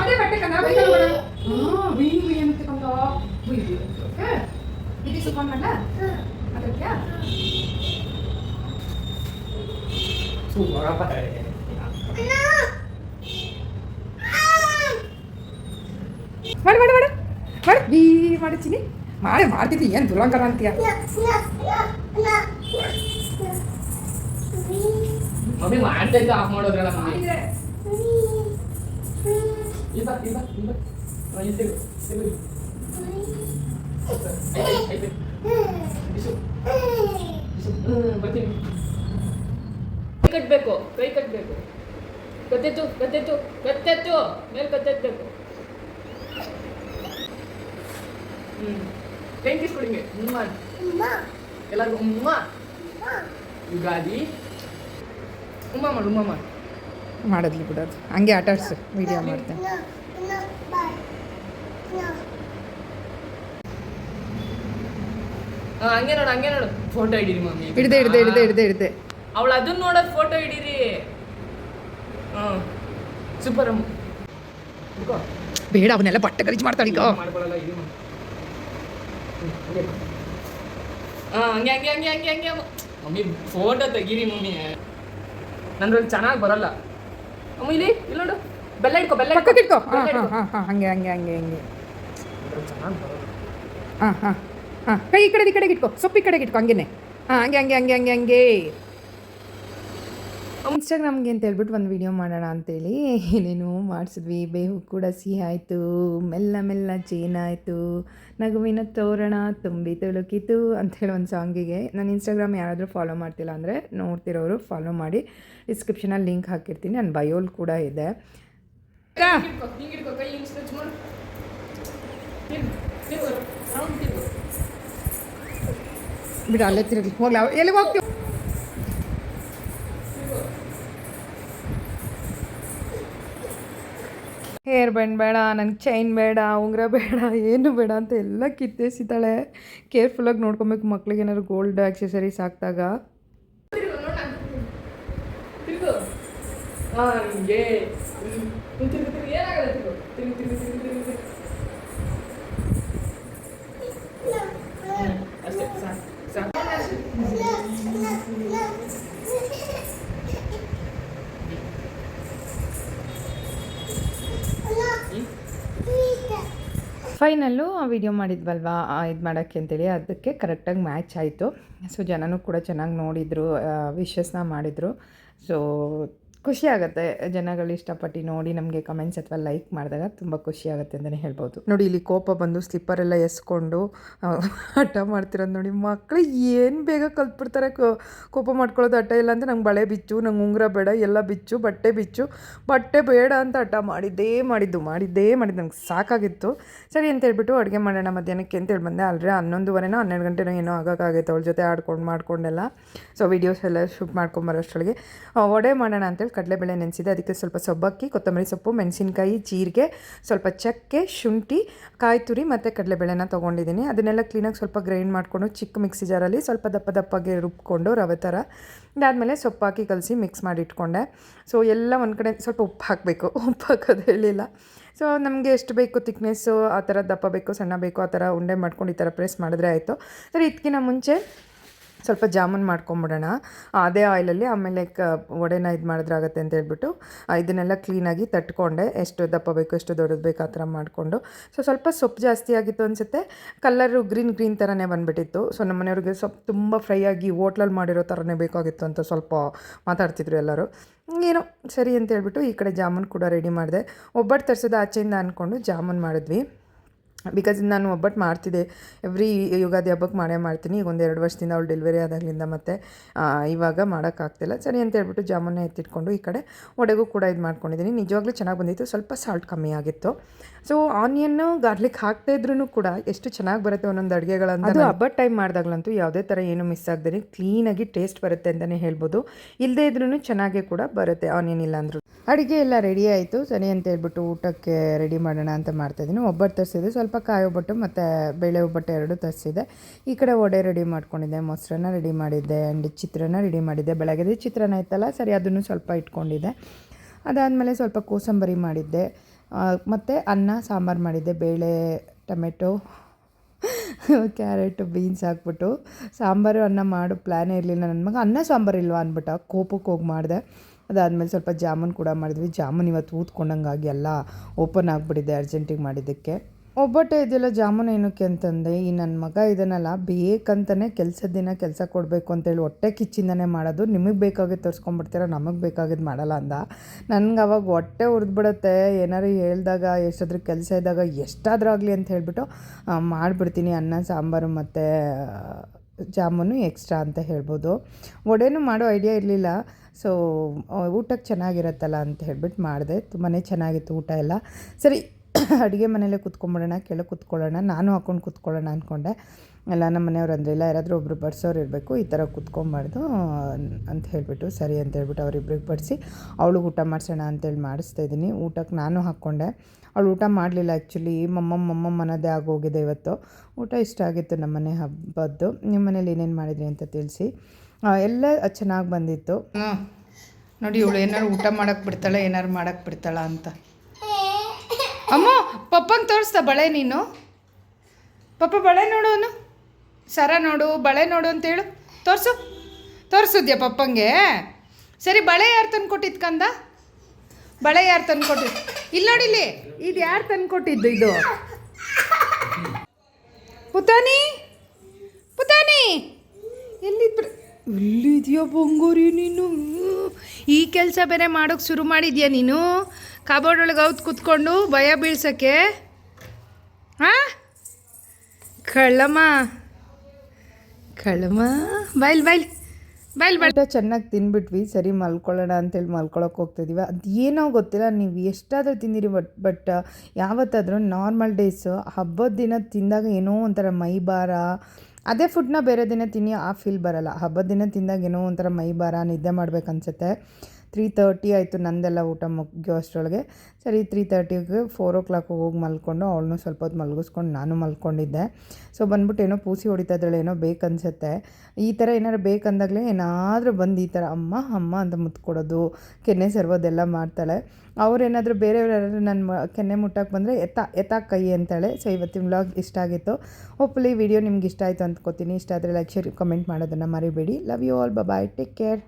ಅದೇ ಬಟ್ಟೆ ಕಣ ಬೇಗ ನೋಡು. ಹಾ, ಬೀ ಬೀ ಅಂತ ಕಂದ. ಬೀ ಬೀ ಅಂತ, ಓಕೆ? ಇದು ಸುಮ್ಮನೆ ಮಾಡ ಅದಕ್ಕೆ ಸೂಪರಪ್ಪ ಮಾಡು ಮಾಡು ಮಾಡು ಮಾಡು ಬೀ ಮಾಡು ಚಿನಿ ಮಾಡಿ ಮಾಡ್ತಿದ್ದಿ ಏನು ದುರಂಕರ ಅಂತೀಯ ಮಮ್ಮಿ ಮಾಡ್ತಾ ಇದ್ದ ಆಫ್ ಮಾಡೋದ್ರಲ್ಲ ಮಮ್ಮಿ? ಇಲ್ಲ ಇಲ್ಲ ಇಲ್ಲ ಬರ್ತೀನಿ. ಕೈ ಕಟ್ಟಬೇಕು ಕೈ ಕಟ್ಟಬೇಕು ಕತ್ತೆತ್ತು ಕತ್ತೆತ್ತು ಕತ್ತೆತ್ತು. ಮೇಲೆ ಕತ್ತೆತ್ತಬೇಕು. ಹ್ಞೂ ಕೈ ಯು ಹಿಂಗೆ. ಹ್ಞೂ ಮಾಡಿ ಎಲ್ಲರಿಗೂ ಉಮ್ಮ ಯುಗಾದಿ. ಉಮ್ಮ ಮಾಡು ಉಮ್ಮ ಮಾಡು. ಮಾಡೋದ್ಲಿ ಬಿಡೋದು ಹಂಗೆ ಆಟ ಆಡ್ಸು ವಿಡಿಯೋ ಮಾಡ್ತೇನೆ. ಹಂಗೆ ನೋಡು ಹಂಗೆ ನೋಡು. ಫೋಟೋ ಹಿಡೀರಿ ಮಮ್ಮಿ. ಹಿಡ್ದೆ ಹಿಡ್ದೆ ಹಿಡ್ದೆ ಹಿಡ್ದೆ ಹಿಡ್ದೆ. ಅವಳು ಅದನ್ನ ನೋಡೋದು ಫೋಟೋ ಹಿಡೀರಿ. ಹಾಂ ಸೂಪರ್ ಅಮ್ಮ. ಬೇಡ ಅವನ್ನೆಲ್ಲ ಬಟ್ಟೆ ಗಲೀಜು ಮಾಡ್ತಾಳೆ ಈಗ. ಹಂಗೆ. ಹಂಗೆ ಹಂಗೆ ಹಂಗೆ ಹಂಗೆ ಮಮ್ಮಿ ಫೋಟೋ ತೆಗೀರಿ ಮಮ್ಮಿ. ನಂದ್ರಲ್ಲಿ ಚೆನ್ನಾಗಿ ಬರಲ್ಲ. ಅಮ್ಮ ಇಲ್ಲಿ ಇಲ್ಲಿ ನೋಡು. ಬೆಲ್ಲ ಇಟ್ಕೋ ಬೆಲ್ಲ ಪಕ್ಕಕ್ಕೆ ಇಟ್ಕೋ. ಹಾಂ ಬೆಲ್ಲ ಹಾಂ ಇಟ್ಕೋ. ಹಾಂ ಹಾಂ ಹಂಗೆ ಹಂಗೆ ಹಂಗೆ ಹಂಗೆ. ಅದ್ರಲ್ಲಿ ಚೆನ್ನಾಗಿ ಬರಲ್ಲ. ಹಾಂ ಹಾಂ ಹಾಂ. ಕೈ ಈ ಕಡೆ ಈ ಕಡೆಗೆ ಇಟ್ಕೋ. ಸೊಪ್ಪು ಈ ಕಡೆಗೆ ಇಟ್ಕೋ ಹಂಗೇನೆ. ಹಾಂ ಹಂಗೆ ಹಂಗೆ ಹಂಗೆ ಹಂಗೆ ಹಂಗೆ. ಇನ್ಸ್ಟಾಗ್ರಾಮ್ಗೆ ಅಂತ ಹೇಳ್ಬಿಟ್ಟು ಒಂದು ವಿಡಿಯೋ ಮಾಡೋಣ ಅಂತೇಳಿ ಏನೇನೋ ಮಾಡಿಸಿದ್ವಿ. ಬೇಹು ಕೂಡ ಸಿಹಿ ಆಯಿತು ಮೆಲ್ಲ ಮೆಲ್ಲ ಚೇನಾಯಿತು ನಗುವಿನ ತೋರಣ ತುಂಬಿ ತುಳುಕಿತು ಅಂಥೇಳಿ ಒಂದು ಸಾಂಗಿಗೆ ನಾನು ಇನ್ಸ್ಟಾಗ್ರಾಮ್ ಯಾರಾದರೂ ಫಾಲೋ ಮಾಡ್ತಿಲ್ಲ ಅಂದರೆ ನೋಡ್ತಿರೋರು ಫಾಲೋ ಮಾಡಿ ಡಿಸ್ಕ್ರಿಪ್ಷನಲ್ಲಿ ಲಿಂಕ್ ಹಾಕಿರ್ತೀನಿ ನನ್ನ ಬಯೋಲ್ ಕೂಡ ಇದೆ. ಬಿಡು ಅಲ್ಲೇ ತಿರುಗಿ. ಹೋಗ್ಲಿ ಎಲ್ಲಿಗೆ ಹೋಗ್ತೀವಿ ಹೇರ್ ಬ್ಯಾಂಡ್ ಬೇಡ ನನಗೆ ಚೈನ್ ಬೇಡ, ಉಂಗುರ ಬೇಡ, ಏನು ಬೇಡ ಅಂತ ಎಲ್ಲ ಕಿತ್ತೆಸಿತಾಳೆ ಕೇರ್ಫುಲ್ಲಾಗಿ ನೋಡ್ಕೊಬೇಕು ಮಕ್ಳಿಗೆ ಏನಾದ್ರು ಗೋಲ್ಡ್ ಆಕ್ಸೆಸರೀಸ್ ಹಾಕಿದಾಗ. ಹಿಂಗೆ. ಹ್ಮ್, ತಿರ್ಗು, ತಿರ್ಗು, ಏನಾಗಲ್ಲ ತಿರ್ಗು. ತಿರ್ಗು, ತಿರ್ಗು, ತಿರ್ಗು, ತಿರ್ಗು, ತಿರ್ಗು. ಹ್ಮ್, ಅಷ್ಟೇ ಸಾಕು ಸಾಕು ಫೈನಲ್ಲು ವಿಡಿಯೋ ಮಾಡಿದ್ವಲ್ವಾ? ಇದು ಮಾಡೋಕ್ಕೆ ಅಂತೇಳಿ ಅದಕ್ಕೆ ಕರೆಕ್ಟಾಗಿ ಮ್ಯಾಚ್ ಆಯಿತು. ಸೊ ಜನನೂ ಕೂಡ ಚೆನ್ನಾಗಿ ನೋಡಿದರು ವಿಶಸ್ನ ಮಾಡಿದರು. ಸೊ ಖುಷಿ ಆಗುತ್ತೆ ಜನಗಳು ಇಷ್ಟಪಟ್ಟು ನೋಡಿ ನಮಗೆ ಕಮೆಂಟ್ಸ್ ಅಥವಾ ಲೈಕ್ ಮಾಡಿದಾಗ ತುಂಬ ಖುಷಿ ಆಗುತ್ತೆ ಅಂತಲೇ ಹೇಳ್ಬೋದು. ನೋಡಿ ಇಲ್ಲಿ ಕೋಪ ಬಂದು ಸ್ಲಿಪ್ಪರೆಲ್ಲ ಎಸ್ಕೊಂಡು ಆ, ಹಠ ಮಾಡ್ತಿರೋದು ನೋಡಿ ಮಕ್ಕಳು ಏನು ಬೇಗ ಕಲ್ತ್ಬಿಡ್ತಾರೆ ಕೋಪ ಮಾಡ್ಕೊಳ್ಳೋದು ಹಠ ಇಲ್ಲ ಅಂತ ನಂಗೆ ಬಳೆ ಬಿಚ್ಚು ನಂಗೆ ಉಂಗುರ ಬೇಡ ಎಲ್ಲ ಬಿಚ್ಚು ಬಟ್ಟೆ ಬಿಚ್ಚು ಬಟ್ಟೆ ಬೇಡ ಅಂತ ಹಠ ಮಾಡಿದ್ದೇ ಮಾಡಿದ್ದು ಮಾಡಿದ್ದೇ ಮಾಡಿದ್ದು ನಂಗೆ ಸಾಕಾಗಿತ್ತು. ಸರಿ ಅಂತ ಹೇಳ್ಬಿಟ್ಟು ಅಡುಗೆ ಮಾಡೋಣ ಮಧ್ಯಾಹ್ನಕ್ಕೆ ಅಂತೇಳಿ ಬಂದೆ. ಅಲ್ಲರೆ ಹನ್ನೊಂದುವರೆನೋ ಹನ್ನೆರಡು ಗಂಟೆನೋ ಏನೋ ಆಗೋಕ್ಕಾಗೈತೆ ಅವ್ಳ ಜೊತೆ ಆಡ್ಕೊಂಡು ಮಾಡ್ಕೊಂಡೆಲ್ಲ. ಸೊ ವೀಡಿಯೋಸ್ ಎಲ್ಲ ಶೂಟ್ ಮಾಡ್ಕೊಂಬರೋಷ್ಟೊಳಗೆ ವಡೆ ಮಾಡೋಣ ಅಂತೇಳಿ ಕಡಲೆಬೇಳೆ ನೆನೆಸಿದೆ. ಅದಕ್ಕೆ ಸ್ವಲ್ಪ ಸೊಬ್ಬಕ್ಕಿ, ಕೊತ್ತಂಬರಿ ಸೊಪ್ಪು, ಮೆಣಸಿನ್ಕಾಯಿ, ಜೀರಿಗೆ, ಸ್ವಲ್ಪ ಚಕ್ಕೆ, ಶುಂಠಿ ಕಾಯಿ ತುರಿ ಮತ್ತು ಕಡಲೆಬೇಳೆನ ತೊಗೊಂಡಿದ್ದೀನಿ. ಅದನ್ನೆಲ್ಲ ಕ್ಲೀನಾಗಿ ಸ್ವಲ್ಪ ಗ್ರೈಂಡ್ ಮಾಡಿಕೊಂಡು ಚಿಕ್ಕ ಮಿಕ್ಸಿ ಜಾರಲ್ಲಿ ಸ್ವಲ್ಪ ದಪ್ಪ ದಪ್ಪಗೆ ರುಬ್ಕೊಂಡು ರವೆ ಥರ ಅದಾದಮೇಲೆ ಸೊಪ್ಪು ಹಾಕಿ ಕಲಸಿ ಮಿಕ್ಸ್ ಮಾಡಿ ಇಟ್ಕೊಂಡೆ. ಸೊ ಎಲ್ಲ ಒಂದು ಕಡೆ ಸ್ವಲ್ಪ ಉಪ್ಪು ಹಾಕಬೇಕು. ಉಪ್ಪು ಹಾಕೋದು ಹೇಳಿಲ್ಲ. ಸೊ ನಮಗೆ ಎಷ್ಟು ಬೇಕು ತಿಕ್ನೆಸ್ಸು ಆ ಥರ ದಪ್ಪ ಬೇಕು, ಸಣ್ಣ ಬೇಕು, ಆ ಥರ ಉಂಡೆ ಮಾಡ್ಕೊಂಡು ಈ ಥರ ಪ್ರೆಸ್ ಮಾಡಿದ್ರೆ ಆಯಿತು. ಸರಿ ಇದಕ್ಕಿಂತ ಮುಂಚೆ ಸ್ವಲ್ಪ ಜಾಮೂನ್ ಮಾಡ್ಕೊಂಬಿಡೋಣ. ಅದೇ ಆಯಿಲಲ್ಲಿ ಆಮೇಲೆ ಕ, ವಡೆನ ಇದು ಮಾಡಿದ್ರಾಗತ್ತೆ ಅಂತ ಹೇಳ್ಬಿಟ್ಟು ಇದನ್ನೆಲ್ಲ ಕ್ಲೀನಾಗಿ ತಟ್ಕೊಂಡೆ. ಎಷ್ಟು ದಪ್ಪ ಬೇಕು, ಎಷ್ಟು ದೊಡ್ಡದು ಬೇಕು, ಆ ಥರ ಮಾಡಿಕೊಂಡು. ಸೊ ಸ್ವಲ್ಪ ಸೊಪ್ಪು ಜಾಸ್ತಿ ಆಗಿತ್ತು ಅನಿಸುತ್ತೆ. ಕಲರು ಗ್ರೀನ್ ಗ್ರೀನ್ ಥರನೇ ಬಂದುಬಿಟ್ಟಿತ್ತು. ಸೊ ನಮ್ಮ ಮನೆಯವ್ರಿಗೆ ಸೊಪ್ಪು ತುಂಬ ಫ್ರೈ ಆಗಿ ಹೋಟ್ಲಲ್ಲಿ ಮಾಡಿರೋ ಥರನೇ ಬೇಕಾಗಿತ್ತು ಅಂತ ಸ್ವಲ್ಪ ಮಾತಾಡ್ತಿದ್ರು ಎಲ್ಲರೂ. ಏನೋ ಸರಿ ಅಂತ ಹೇಳ್ಬಿಟ್ಟು ಈ ಕಡೆ ಜಾಮೂನ್ ಕೂಡ ರೆಡಿ ಮಾಡಿದೆ. ಒಬ್ಬಟ್ಟು ತರಿಸೋದು ಆಚೆಯಿಂದ ಅಂದ್ಕೊಂಡು ಜಾಮೂನ್ ಮಾಡಿದ್ವಿ. ಬಿಕಾಸ್ ನಾನು ಒಬ್ಬಟ್ಟು ಮಾಡ್ತಿದ್ದೆ. ಎವ್ರಿ ಯುಗಾದಿ ಹಬ್ಬಕ್ಕೆ ಮಾಡೇ ಮಾಡ್ತೀನಿ. ಈಗ ಒಂದು ಎರಡು ವರ್ಷದಿಂದ ಅವಳು ಡೆಲಿವರಿ ಆದಾಗಲಿಂದ ಮತ್ತೆ ಇವಾಗ ಮಾಡೋಕ್ಕಾಗ್ತಿಲ್ಲ. ಸರಿ ಅಂತ ಹೇಳ್ಬಿಟ್ಟು ಜಾಮೂನ ಎತ್ತಿಟ್ಕೊಂಡು ಈ ಕಡೆ ಒಡೆಗೂ ಕೂಡ ಇದು ಮಾಡ್ಕೊಂಡಿದ್ದೀನಿ. ನಿಜವಾಗ್ಲೂ ಚೆನ್ನಾಗಿ ಬಂದಿತ್ತು. ಸ್ವಲ್ಪ ಸಾಲ್ಟ್ ಕಮ್ಮಿ ಆಗಿತ್ತು. ಸೊ ಆನಿಯನ್ನು ಗಾರ್ಲಿಕ್ ಹಾಕ್ತಾ ಇದ್ರೂ ಕೂಡ ಎಷ್ಟು ಚೆನ್ನಾಗಿ ಬರುತ್ತೆ ಒಂದೊಂದು ಅಡುಗೆಗಳಂತ ಅದು ಹಬ್ಬದ ಟೈಮ್ ಮಾಡಿದಾಗಲಂತೂ ಯಾವುದೇ ಥರ ಏನು ಮಿಸ್ ಆಗದೇ ಕ್ಲೀನಾಗಿ ಟೇಸ್ಟ್ ಬರುತ್ತೆ ಅಂತಲೇ ಹೇಳ್ಬೋದು. ಇಲ್ಲದೇ ಇದ್ರೂ ಚೆನ್ನಾಗೇ ಕೂಡ ಬರುತ್ತೆ ಆನಿಯನ್ ಇಲ್ಲ ಅಂದರು ಅಡುಗೆ ಎಲ್ಲ ರೆಡಿ ಆಯಿತು. ಸರಿ ಅಂತ ಹೇಳ್ಬಿಟ್ಟು ಊಟಕ್ಕೆ ರೆಡಿ ಮಾಡೋಣ ಅಂತ ಮಾಡ್ತಾಯಿದ್ದೀನಿ ಒಬ್ಬರು ತರಿಸಿದ್ರು ಸ್ವಲ್ಪ ಕಾಯಿ ಒಬ್ಬಟ್ಟು ಮತ್ತು ಬೇಳೆ ಒಬ್ಬಟ್ಟು ಎರಡು ತರಿಸಿದೆ. ಈ ಕಡೆ ವಡೆ ರೆಡಿ ಮಾಡ್ಕೊಂಡಿದ್ದೆ, ಮೊಸರನ್ನ ರೆಡಿ ಮಾಡಿದ್ದೆ ಆ್ಯಂಡ್ ಚಿತ್ರಾನ್ನ ರೆಡಿ ಮಾಡಿದ್ದೆ. ಬೆಳಗ್ಗೆ ಚಿತ್ರಾನ್ನ ಇತ್ತಲ್ಲ, ಸರಿ ಅದನ್ನು ಸ್ವಲ್ಪ ಇಟ್ಕೊಂಡಿದ್ದೆ. ಅದಾದಮೇಲೆ ಸ್ವಲ್ಪ ಕೋಸಂಬರಿ ಮಾಡಿದ್ದೆ. ಮತ್ತು ಅನ್ನ, ಸಾಂಬಾರು ಮಾಡಿದ್ದೆ. ಬೇಳೆ, ಟೊಮೆಟೊ, ಕ್ಯಾರೆಟು, ಬೀನ್ಸ್ ಹಾಕ್ಬಿಟ್ಟು ಸಾಂಬಾರು, ಅನ್ನ ಮಾಡೋ ಪ್ಲ್ಯಾನೇ ಇರಲಿಲ್ಲ ನನ್ನ ಮಗ. ಅನ್ನ, ಸಾಂಬಾರು ಇಲ್ವಾ ಅಂದ್ಬಿಟ್ಟು ಕೋಪಕ್ಕೆ ಹೋಗಿ ಮಾಡಿದೆ. ಅದಾದಮೇಲೆ ಸ್ವಲ್ಪ ಜಾಮೂನ್ ಕೂಡ ಮಾಡಿದ್ವಿ. ಜಾಮೂನ್ ಇವತ್ತು ಊದ್ಕೊಂಡಂಗಾಗಿ ಎಲ್ಲ ಓಪನ್ ಆಗಿಬಿಟ್ಟಿದೆ ಅರ್ಜೆಂಟಿಗೆ ಮಾಡಿದ್ದಕ್ಕೆ. ಒಬ್ಬಟ್ಟೆ ಇದೆಯಲ್ಲ ಜಾಮೂನು ಏನಕ್ಕೆ ಅಂತಂದೆ, ಈ ನನ್ನ ಮಗ ಇದನ್ನಲ್ಲ ಬೇಕಂತಲೇ ಕೆಲಸದ ದಿನ ಕೆಲಸ ಕೊಡಬೇಕು ಅಂತೇಳಿ ಹೊಟ್ಟೆ ಕಿಚ್ಚಿಂದನೇ ಮಾಡೋದು. ನಿಮಗೆ ಬೇಕಾಗಿದ್ದು ತೋರಿಸ್ಕೊಂಡ್ಬಿಡ್ತೀರ, ನಮಗೆ ಬೇಕಾಗಿದ್ದು ಮಾಡಲ್ಲ ಅಂದ. ನನಗೆ ಅವಾಗ ಹೊಟ್ಟೆ ಉರಿದ್ಬಿಡುತ್ತೆ. ಏನಾರು ಹೇಳಿದಾಗ, ಎಷ್ಟಾದ್ರೂ ಕೆಲಸ ಇದ್ದಾಗ ಎಷ್ಟಾದ್ರೂ ಆಗಲಿ ಅಂತ ಹೇಳಿಬಿಟ್ಟು ಮಾಡಿಬಿಡ್ತೀನಿ ಅನ್ನ, ಸಾಂಬಾರು ಮತ್ತು ಜಾಮೂನು ಎಕ್ಸ್ಟ್ರಾ ಅಂತ ಹೇಳ್ಬೋದು. ವಡೆನೂ ಮಾಡೋ ಐಡಿಯಾ ಇರಲಿಲ್ಲ. ಸೊ ಊಟಕ್ಕೆ ಚೆನ್ನಾಗಿರತ್ತಲ್ಲ ಅಂತ ಹೇಳ್ಬಿಟ್ಟು ಮಾಡಿದೆ. ತುಂಬಾ ಚೆನ್ನಾಗಿತ್ತು ಊಟ ಎಲ್ಲ. ಸರಿ ಅಡುಗೆ ಮನೇಲೇ ಕುತ್ಕೊಂಬಿಡೋಣ, ಕೆಳಗೆ ಕುತ್ಕೊಳ್ಳೋಣ, ನಾನು ಹಾಕ್ಕೊಂಡು ಕುತ್ಕೊಳ್ಳೋಣ ಅಂದ್ಕೊಂಡೆ ಎಲ್ಲ ನಮ್ಮ ಮನೆಯವ್ರು ಅಂದ್ರಿಲ್ಲ ಯಾರಾದರೂ ಒಬ್ಬರು ಬಡಿಸೋರು ಇರಬೇಕು, ಈ ಥರ ಕುತ್ಕೊಂಬಾರ್ದು ಅಂತ ಹೇಳಿಬಿಟ್ಟು, ಸರಿ ಅಂತ ಹೇಳ್ಬಿಟ್ಟು ಅವರಿಬ್ರಿಗೆ ಬಡಿಸಿ, ಅವಳಿಗೆ ಊಟ ಮಾಡಿಸೋಣ ಅಂತೇಳಿ ಮಾಡಿಸ್ತಾ ಇದ್ದೀನಿ. ಊಟಕ್ಕೆ ನಾನು ಹಾಕ್ಕೊಂಡೆ. ಅವಳು ಊಟ ಮಾಡಲಿಲ್ಲ ಆ್ಯಕ್ಚುಲಿ ಮಮ್ಮಮ್ಮ ಮಮ್ಮಮ್ಮ ಅನ್ನೋದೇ ಆಗೋಗಿದೆ ಇವತ್ತು. ಊಟ ಇಷ್ಟ ಆಗಿತ್ತು ನಮ್ಮ ಮನೆ ಹಬ್ಬದ್ದು. ನಿಮ್ಮ ಮನೇಲಿ ಏನೇನು ಮಾಡಿದ್ರಿ ಅಂತ ತಿಳಿಸಿ. ಎಲ್ಲ ಚೆನ್ನಾಗಿ ಬಂದಿತ್ತು. ನೋಡಿ, ಇವಳು ಏನಾರು ಊಟ ಮಾಡೋಕ್ಕೆ ಬಿಡ್ತಾಳೆ ಏನಾರು ಮಾಡೋಕ್ಕೆ ಬಿಡ್ತಾಳ ಅಂತ. ಅಮ್ಮ ಪಪ್ಪಂಗೆ ತೋರಿಸ್ದ ಬಳೆ ನೀನು. ಪಪ್ಪ, ಬಳೆ ನೋಡೋನು ಸರ ನೋಡು, ಬಳೆ ನೋಡು ಅಂತೇಳು ತೋರಿಸು. ತೋರಿಸಿದ್ಯಾ ಪಪ್ಪಂಗೆ? ಸರಿ, ಬಳೆ ಯಾರು ತಂದು ಕೊಟ್ಟಿದ್ದು ಕಂದ? ಬಳೆ ಯಾರು ತಂದು ಕೊಟ್ಟಿದ್ದು ಇಲ್ಲಿ ನೋಡಿ ಇಲ್ಲಿ. ಇದು ಯಾರು ತಂದು ಕೊಟ್ಟಿದ್ದು ಇದು? ಪುತಾನಿ? ಪುತಾನಿ? ಎಲ್ಲಿದ್ರು ಎಲ್ಲಿದ್ಯಾ ಬಂಗೋರಿ ನೀನು? ಈ ಕೆಲಸ ಬೇರೆ ಮಾಡೋಕ್ಕೆ ಶುರು ಮಾಡಿದ್ಯಾ ನೀನು? ಕಬೋರ್ಡ್ ಒಳಗೆ ಅವ್ತು ಕುತ್ಕೊಂಡು ಭಯ ಬೀಳ್ಸೋಕ್ಕೆ? ಹಾಂ? ಕಳ್ಳಮ್ಮ. ಕಳ್ಳಮ್ಮ, ಬೈಲ್ ಬೈಲ್. ಊಟ ಚೆನ್ನಾಗಿ ತಿನ್ಬಿಟ್ವಿ, ಸರಿ ಮಲ್ಕೊಳ್ಳೋಣ ಅಂತೇಳಿ ಮಲ್ಕೊಳಕ್ಕೆ ಹೋಗ್ತಿದ್ದೀವಿ ಅದು ಏನೋ ಗೊತ್ತಿಲ್ಲ, ನೀವು ಎಷ್ಟಾದರೂ ತಿಂದಿರಿ, ಬಟ್ ಬಟ್, ಯಾವತ್ತಾದರೂ ನಾರ್ಮಲ್ ಡೇಸು, ಹಬ್ಬದ ದಿನ ತಿಂದಾಗ ಏನೋ ಒಂಥರ ಮೈ ಭಾರ. ಅದೇ ಫುಡ್ನ ಬೇರೆ ದಿನ ತಿನ್ನಿ, ಆ ಫೀಲ್ ಬರಲ್ಲ. ಹಬ್ಬದ ದಿನ ತಿಂದಾಗ ಏನೋ ಒಂಥರ ಮೈ ಭಾರ, ನಿದ್ದೆ ಮಾಡ್ಬೇಕನ್ಸುತ್ತೆ. ತ್ರೀ ತರ್ಟಿ ಆಯಿತು ನಂದೆಲ್ಲ ಊಟ ಮುಗಿಯೋ ಅಷ್ಟರೊಳಗೆ. ಸರಿ ತ್ರೀ ತರ್ಟಿಗೆ ಫೋರ್ ಓ ಕ್ಲಾಕ್ ಹೋಗಿ ಮಲ್ಕೊಂಡು ಅವಳನ್ನೂ ಸ್ವಲ್ಪ ಹೊತ್ತು ಮಲಗಿಸ್ಕೊಂಡು ನಾನು ಮಲ್ಕೊಂಡಿದ್ದೆ. ಸೊ ಬಂದ್ಬಿಟ್ಟು ಏನೋ ಪೂಸಿ ಹೊಡಿತಾ ಇದ್ದಾಳೆ, ಏನೋ ಬೇಕನ್ಸುತ್ತೆ. ಈ ಥರ ಏನಾರು ಬೇಕಂದಾಗಲೇ ಏನಾದರೂ ಬಂದು ಈ ಥರ ಅಮ್ಮ ಅಮ್ಮ ಅಂತ ಮುತ್ಕೊಡೋದು ಕೆನ್ನೆ ಸರ್ವೋದೆಲ್ಲ ಮಾಡ್ತಾಳೆ. ಅವ್ರೇನಾದರೂ ಬೇರೆಯವ್ರು ಯಾರಾದರೂ ನನ್ನ ಕೆನ್ನೆ ಮುಟ್ಟಕ್ಕೆ ಬಂದರೆ ಎತ್ತ ಎತ್ತ ಕೈ ಅಂತಾಳೆ. ಸೊ ಇವತ್ತಿನ ವ್ಲಾಗ್ ಇಷ್ಟ ಆಗಿತ್ತು. ಹೋಪ್ಫುಲಿ ವಿಡಿಯೋ ನಿಮ್ಗೆ ಇಷ್ಟ ಆಯಿತು ಅಂದ್ಕೋತೀನಿ. ಇಷ್ಟ ಆದರೆ ಲೈಕ್ ಶೇರ್ ಕಮೆಂಟ್ ಮಾಡೋದನ್ನು ಮರಿಬೇಡಿ. Love you all bye take care